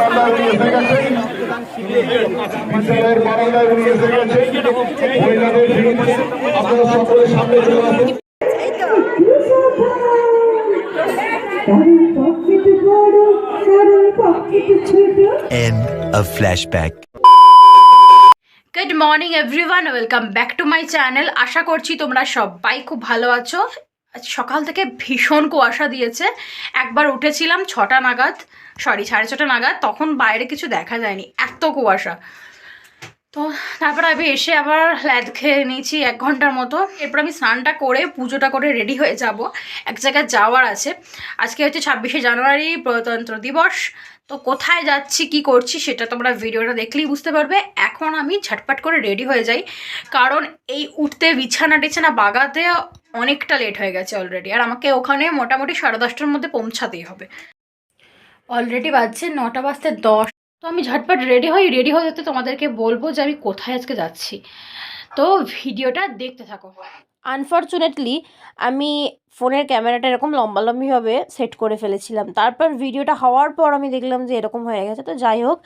বারান্দায় উনি এসে গেছেন বিদ্যালয়ের বারান্দায় উনি এসে গেছেন মহিলাদের ভিড় আপনারা সকলে সামনে চলে আসুন। কারণ পকেট বড় কারণ পকেট ছোট End of flashback. Good morning everyone welcome back to my channel আশা করছি তোমরা সবাই খুব ভালো আছো। সকাল থেকে ভীষণ কুয়াশা দিয়েছে। একবার উঠেছিলাম ছটা নাগাদ সরি সাড়ে ছটা নাগাদ, তখন বাইরে কিছু দেখা যায়নি, এত কুয়াশা। তো তারপর আমি এসে আবার ল্যাদ খেয়ে নিয়েছি এক ঘণ্টার মতো। এরপর আমি স্নানটা করে, পুজোটা করে রেডি হয়ে যাব। এক জায়গায় যাওয়ার আছে। আজকে হচ্ছে ছাব্বিশে জানুয়ারি, প্রজাতন্ত্র দিবস। তো কোথায় যাচ্ছি, কি করছি, সেটা তোমরা ভিডিওটা দেখলেই বুঝতে পারবে। এখন আমি ঝটপট করে রেডি হয়ে যাই। কারণ এই উঠতে বিছানা টিছানা বাগাতে অনেকটা লেট হয়ে গেছে অলরেডি আর আমাকে ওখানে মোটামুটি সাড়ে দশটার মধ্যে পৌঁছাতেই হবে। অলরেডি বাজছে নটা বাজতে দশ। তো আমি ঝটপট রেডি হই। রেডি হয়ে যেতে তোমাদেরকে বলব যে আমি কোথায় আজকে যাচ্ছি। তো ভিডিওটা দেখতে থাকো। আনফর্চুনেটলি আমি ফোনের ক্যামেরাটা এরকম লম্বালম্বিভাবে সেট করে ফেলেছিলাম। তারপর ভিডিওটা হওয়ার পর আমি দেখলাম যে এরকম হয়ে গেছে। তো যাই হোক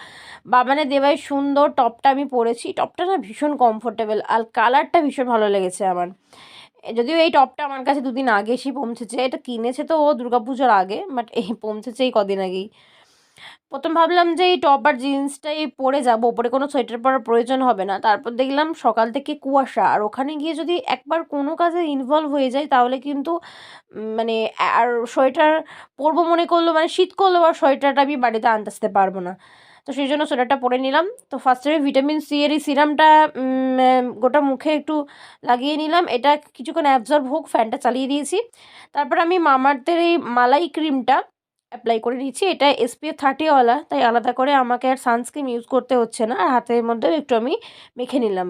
বাবানে দেবাই সুন্দর টপটা আমি পরেছি। টপটা না ভীষণ কমফোর্টেবল আর কালারটা ভীষণ ভালো লেগেছে আমার। যদিও এই টপটা আমার কাছে দুদিন আগে এসেই পৌঁছেছে, এটা কিনেছে তো ও দুর্গাপুজোর আগে বাট এই পৌঁছেছে এই কদিন আগেই। প্রথম ভাবলাম যে এই টপ আর জিন্সটাই পরে যাব, ওপরে কোনো সোয়েটার পরার প্রয়োজন হবে না। তারপর দেখলাম সকাল থেকে কুয়াশা, আর ওখানে গিয়ে যদি একবার কোনো কাজে ইনভলভ হয়ে যায় তাহলে কিন্তু মানে আর সোয়েটার পরবো মনে করল মানে শীত করল আর সোয়েটারটা আমি বাড়িতে আনতে আসতে পারব না। তো সেই জন্য সোয়েটারটা পরে নিলাম। তো ফার্স্টে ভিটামিন সি এর এই সিরামটা গোটা মুখে একটু লাগিয়ে নিলাম। এটা কিছুক্ষণ অ্যাবজর্ব হোক ফ্যানটা চালিয়ে দিয়েছি। তারপর আমি মামার্থের এই মালাই ক্রিমটা অ্যাপ্লাই করে নিয়েছি এটা এসপিএফ থার্টিওয়ালা তাই আলাদা করে আমাকে আর সানস্ক্রিন ইউজ করতে হচ্ছে না। আর হাতের মধ্যেও একটু আমি মেখে নিলাম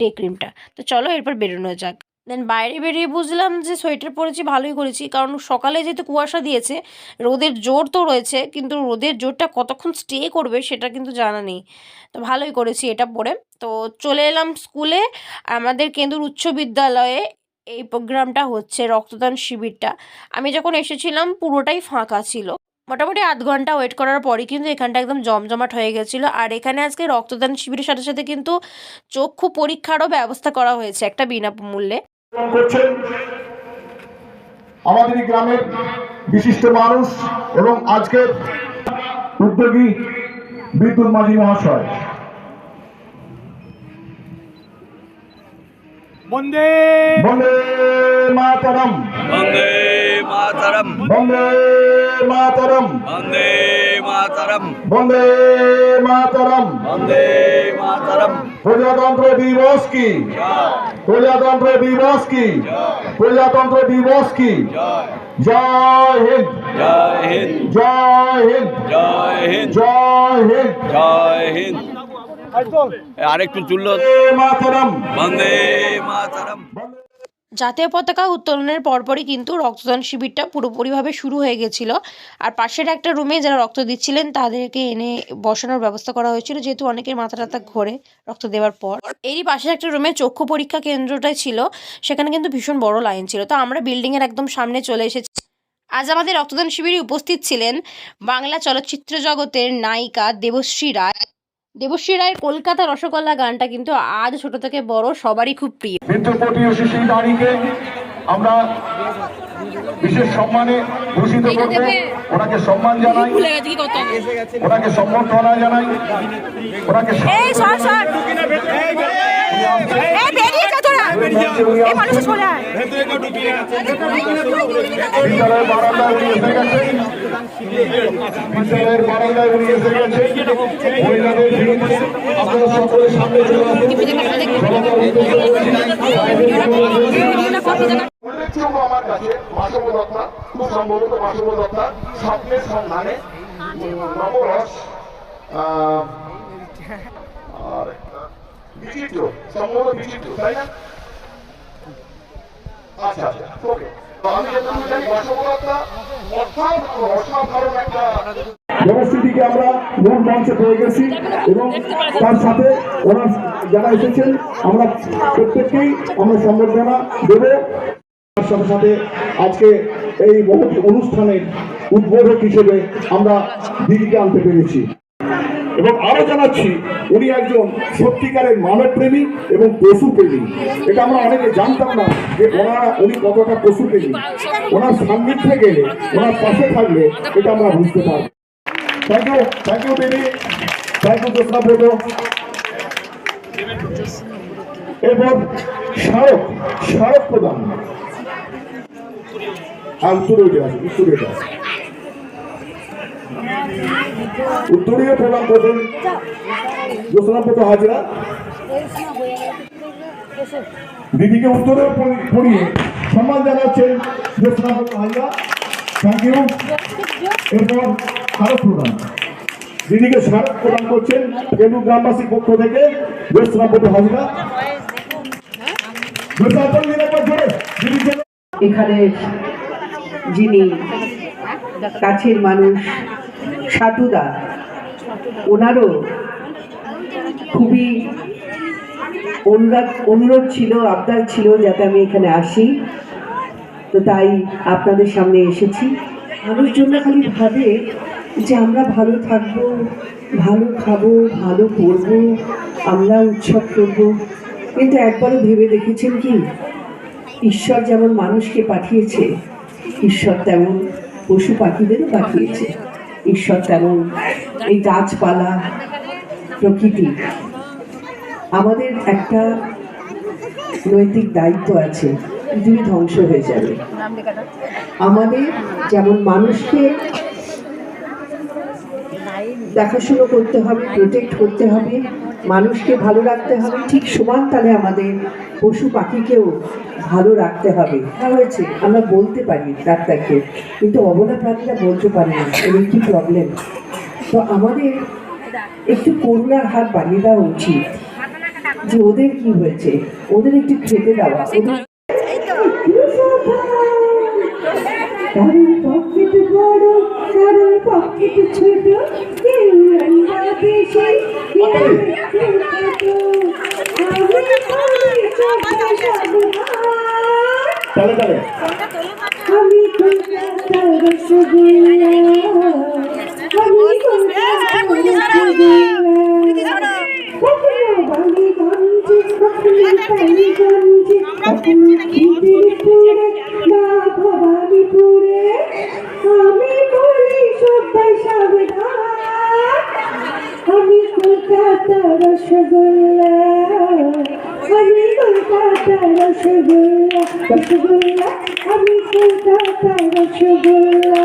ডে ক্রিমটা তো চলো এরপর বেরোনো যাক। দেন বাইরে বেরিয়ে বুঝলাম যে সোয়েটার পরেছি, ভালোই করেছি। কারণ সকালে যেহেতু কুয়াশা দিয়েছে, রোদের জোর তো রয়েছে, কিন্তু রোদের জোরটা কতক্ষণ স্টে করবে সেটা কিন্তু জানা নেই। তো ভালোই করেছি এটা পরে। তো চলে এলাম স্কুলে আমাদের কেন্দ্র উচ্চ বিদ্যালয়ে এই প্রোগ্রামটা হচ্ছে, রক্তদান শিবিরটা। আমি যখন এসেছিলাম, পুরোটাই ফাঁকা ছিল। মোটামুটি আধ ঘণ্টা ওয়েট করার পরই কিন্তু এখানটা একদম জমজমাট হয়ে গেছিল। আর এখানে আজকে রক্তদান শিবিরের সাথে সাথে কিন্তু চক্ষু পরীক্ষারও ব্যবস্থা করা হয়েছে একটা বিনামূল্যে পালন করছেন। আমাদের এই গ্রামের বিশিষ্ট মানুষ এবং আজকের উদ্যোগী বিদ্যুৎ মাঝি মহাশয়। বন্দে বন্দে মাতরম। বন্দে মাতরম। বন্দে মাতরম। বন্দে মাতরম। বন্দে মাতরম। বন্দে মাতরম। প্রজাতন্ত্র দিবস কি? প্রজাতন্ত্র দিবস কি? প্রজাতন্ত্র দিবস কি? জয় হিন্দ। জয় হিন্দ। জয় হিন্দ। জয় হিন্দ। জয় হিন্দ। জয় হিন্দ। আরেকটু চুল্লো বন্দে মাতরম। বন্দে মাতরম। জাতীয় পতাকা উত্তোলনের পরপরই কিন্তু রক্তদান শিবিরটা পুরোপুরিভাবে শুরু হয়ে গেছিল। আর পাশের একটা রুমে যারা রক্ত দিচ্ছিলেন, তাদেরকে এনে বসানোর ব্যবস্থা করা হয়েছিল, যেহেতু অনেকের মাথা টাথা ঘোরে রক্ত দেওয়ার পর। এরই পাশের একটা রুমে চক্ষু পরীক্ষা কেন্দ্রটাই ছিল, সেখানে কিন্তু ভীষণ বড় লাইন ছিল। তো আমরা বিল্ডিংয়ের একদম সামনে চলে এসেছি। আজ আমাদের রক্তদান শিবিরে উপস্থিত ছিলেন বাংলা চলচ্চিত্র জগতের নায়িকা দেবশ্রী রায়। দেবশ্রী রায়ের কলকাতা রসগোল্লা গানটা কিন্তু আজ ছোট থেকে বড় সবারই খুব প্রিয়। নারীকে আমরা বিশেষ সম্মানে ভূষিত করব। ওনাকে সম্মান জানাই। ওনাকে সম্বর্ধনা জানাই ওনাকে বিদ্যালয়ের বারান্দায় উনি এসে গেছেন বিদ্যালয়ের বারান্দায় উনি এসে গেছেন মহিলাদের ভিড় আপনারা সকলে সামনে আমার কাছে মাসব দত্তা খুব সম্ভবত মাসব দত্তা স্বপ্নের সন্ধানে নবরস আর বিচিত্র সম্ভবত বিচিত্র তাই না আচ্ছা আচ্ছা ব্যবস্থিতিকে আমরা মূল মঞ্চে পেয়ে গেছি এবং তার সাথে ওরা যারা এসেছেন, আমরা প্রত্যেককেই আমরা সম্বর্ধনা দেব। তার সাথে সাথে আজকে এই মহৎ অনুষ্ঠানে উদ্বোধক হিসেবে আমরা দিদিকে আনতে পেরেছি। এবং আরও জানাচ্ছি, উনি একজন সত্যিকারের মানব প্রেমী এবং পশু প্রেমী এটা আমরা অনেকে জানতাম না যে ওনারা, উনি কতটা পশু প্রেমী ওনার সান্নিধ্যে গেলে, ওনার পাশে থাকলে এটা আমরা বুঝতে পারব। থ্যাংক ইউ থ্যাংক ইউ দিদি থ্যাংক ইউ এরপর আর উত্তরে উত্তরীয় প্রদান করবেন জ্যোৎস্নাপত হাজরা। দিদিকে উত্তরে পড়িয়ে সম্মান জানাচ্ছেন জ্যোৎস্নাপত হাজরা। থ্যাংক ইউ এরপর স্মারক প্রদান দিদিকে স্মারক প্রদান করছেন কেন্দু গ্রামবাসীর পক্ষ থেকে জ্যোৎস্নাপত হাজরা। এখানে যিনি কাছের মানুষ সাটুদা। ওনারও খুবই অনুরাগ অনুরোধ ছিল, আবদার ছিল যাতে আমি এখানে আসি। তো তাই আপনাদের সামনে এসেছি। মানুষজন খালি ভাবে যে আমরা ভালো থাকব, ভালো খাব, ভালো পরবো আমরা উৎসব করব। কিন্তু একবারও ভেবে দেখেছেন কি? ঈশ্বর যেমন মানুষকে পাঠিয়েছে, ঈশ্বর তেমন পশু পাখিদেরও পাঠিয়েছে। ঈশ্বর তেমন এই গাছপালা, প্রকৃতি। আমাদের একটা নৈতিক দায়িত্ব আছে, পৃথিবী ধ্বংস হয়ে যাবে। আমাদের যেমন মানুষকে দেখাশুনো করতে হবে প্রোটেক্ট করতে হবে, মানুষকে ভালো রাখতে হবে, ঠিক সমান তালে আমাদের পশু পাখিকেও ভালো রাখতে হবে। তা হয়েছে? আমরা বলতে পারি ডাক্তারকে। কিন্তু অবলা প্রাণীরা বলতে পারে না। এদের কি প্রবলেম তো আমাদের একটু করুণার হাত বাড়িয়ে দেওয়া উচিত যে ওদের কি হয়েছে? ওদের একটু খেতে দেওয়া পকেট বড় কারোর পকেট ছোট। কেউ রান্না বেশি কেউ একটু ছোট আমি বলি সবাই সাবধান তাহলে তাহলে আমি কলকাতা রসগোল্লা আমি কলকাতা রসগোল্লা কখনো বালিগঞ্জে কখনো টালিগঞ্জে কখনো খিদিরপুরে না ভবানীপুরে আমি বলি সবাই সাবধান আমি কলকাতা রসগোল্লা। আমি কলকাতা রসগোল্লা রসগোল্লা। আমি কলকাতা রসগোল্লা।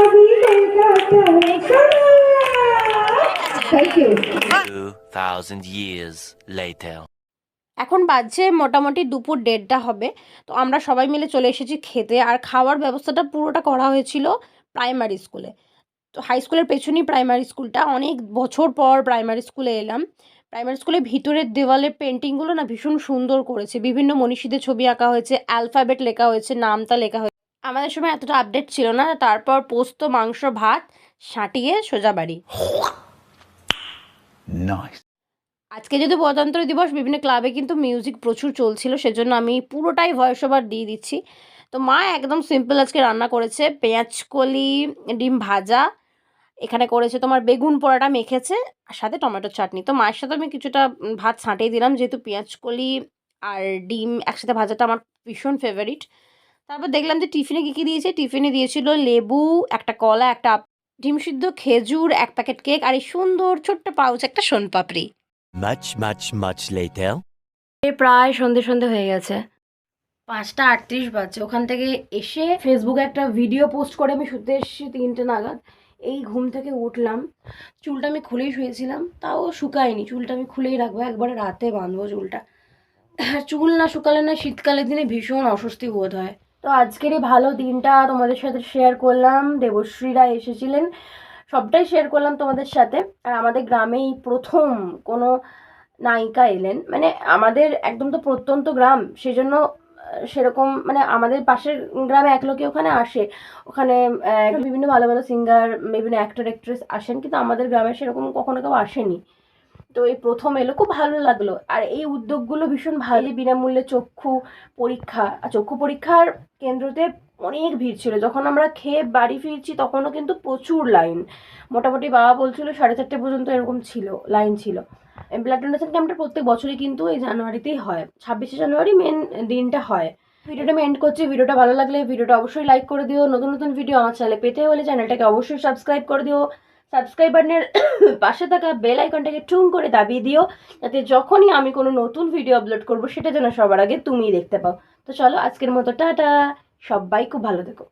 আমি Kolkata rasgulla. Thank you 2,000 years later. এখন বাজছে মোটামুটি দুপুর দেড়টা হবে তো আমরা সবাই মিলে চলে এসেছি খেতে। আর খাওয়ার ব্যবস্থাটা পুরোটা করা হয়েছিল প্রাইমারি স্কুলে তো হাই স্কুলের পেছনেই প্রাইমারি স্কুলটা অনেক বছর পর প্রাইমারি স্কুলে এলাম। প্রাইমারি স্কুলের ভিতরের দেওয়ালের পেন্টিংগুলো না ভীষণ সুন্দর করেছে। বিভিন্ন মনীষীদের ছবি আঁকা হয়েছে অ্যালফাবেট লেখা হয়েছে নামতা লেখা হয়েছে। আমাদের সময় এতটা আপডেট ছিল না। তারপর পোস্ত মাংস ভাত সাঁটিয়ে সোজা বাড়ি। Nice. আজকে যেহেতু প্রজাতন্ত্র দিবস, বিভিন্ন ক্লাবে কিন্তু মিউজিক প্রচুর চলছিল, সেজন্য আমি পুরোটাই ভয়েস ওভার দিয়ে দিচ্ছি। তো মা একদম সিম্পল আজকে রান্না করেছে, পেঁয়াজ, কলি, ডিম ভাজা, এখানে করেছে তোমার বেগুন পোড়াটা মেখেছে, আর সাথে টমেটোর চাটনি। তো মায়ের সাথে আমি কিছুটা ভাত ছাঁটিয়ে দিলাম, যেহেতু পেঁয়াজ, কলি আর ডিম একসাথে ভাজাটা আমার ভীষণ ফেভারিট তারপর দেখলাম যে টিফিনে কী কী দিয়েছে? টিফিনে দিয়েছিল লেবু, একটা কলা, একটা ডিম সিদ্ধ খেজুর এক প্যাকেট কেক আর এই সুন্দর ছোট্ট পাউচ একটা sonpapdi. Much, much, much later. এ প্রায় সন্ধে সন্ধে হয়ে গেছে। পাঁচটা আটত্রিশ বাজছে। ওখান থেকে এসে ফেসবুকে একটা ভিডিও পোস্ট করে আমি শুতে এসেছি তিনটে নাগাদ। এই ঘুম থেকে উঠলাম। চুলটা আমি খুলেই শুয়েছিলাম। তাও শুকায়নি। চুলটা আমি খুলেই রাখব। একবারে রাতে বাঁধবো চুলটা। আর চুল না শুকালে না শীতকালের দিনে ভীষণ অস্বস্তি বোধ হয়। তো আজকের এই ভালো দিনটা তোমাদের সাথে শেয়ার করলাম। দেবশ্রীরা এসেছিলেন। সবটাই শেয়ার করলাম তোমাদের সাথে। আর আমাদের গ্রামেই প্রথম কোনো নায়িকা এলেন। মানে আমাদের একদম তো প্রত্যন্ত গ্রাম, সেজন্য সেরকম মানে আমাদের পাশের গ্রামে এক লোকে ওখানে আসে। ওখানে বিভিন্ন ভালো ভালো সিঙ্গার বিভিন্ন অ্যাক্টর অ্যাক্ট্রেস আসেন। কিন্তু আমাদের গ্রামে সেরকম কখনো কেউ আসেনি। তো এই প্রথম এলো, খুব ভালো লাগল। আর এই উদ্যোগগুলো ভীষণ ভালো। বিনামূল্যে চক্ষু পরীক্ষা, আর চক্ষু পরীক্ষার কেন্দ্রতে অনেক ভিড় ছিল। যখন আমরা খেয়ে বাড়ি ফিরছি, তখনও কিন্তু প্রচুর লাইন। মোটামুটি বাবা বলছিল সাড়ে চারটে পর্যন্ত এরকম ছিল, লাইন ছিল। ব্লাড ডোনেশন ক্যাম্পটা প্রত্যেক বছরই কিন্তু এই জানুয়ারিতেই হয়। ছাব্বিশে জানুয়ারি মেন দিনটা হয়। ভিডিওটা আমি এন্ড করছি। ভিডিওটা ভালো লাগলে ভিডিওটা অবশ্যই লাইক করে দিও। নতুন নতুন ভিডিও আমার চ্যানেলে পেতে হলে চ্যানেলটাকে অবশ্যই সাবস্ক্রাইব করে দিও। সাবস্ক্রাইব বাটনের পাশে থাকা বেল আইকনটাকে টুন করে দাবিয়ে দিও, যাতে যখনই আমি কোনো নতুন ভিডিও আপলোড করব, সেটা যেন সবার আগে তুমিই দেখতে পাও। তো চলো, আজকের মতো, টাটা! সবাই খুব ভালো থেকো।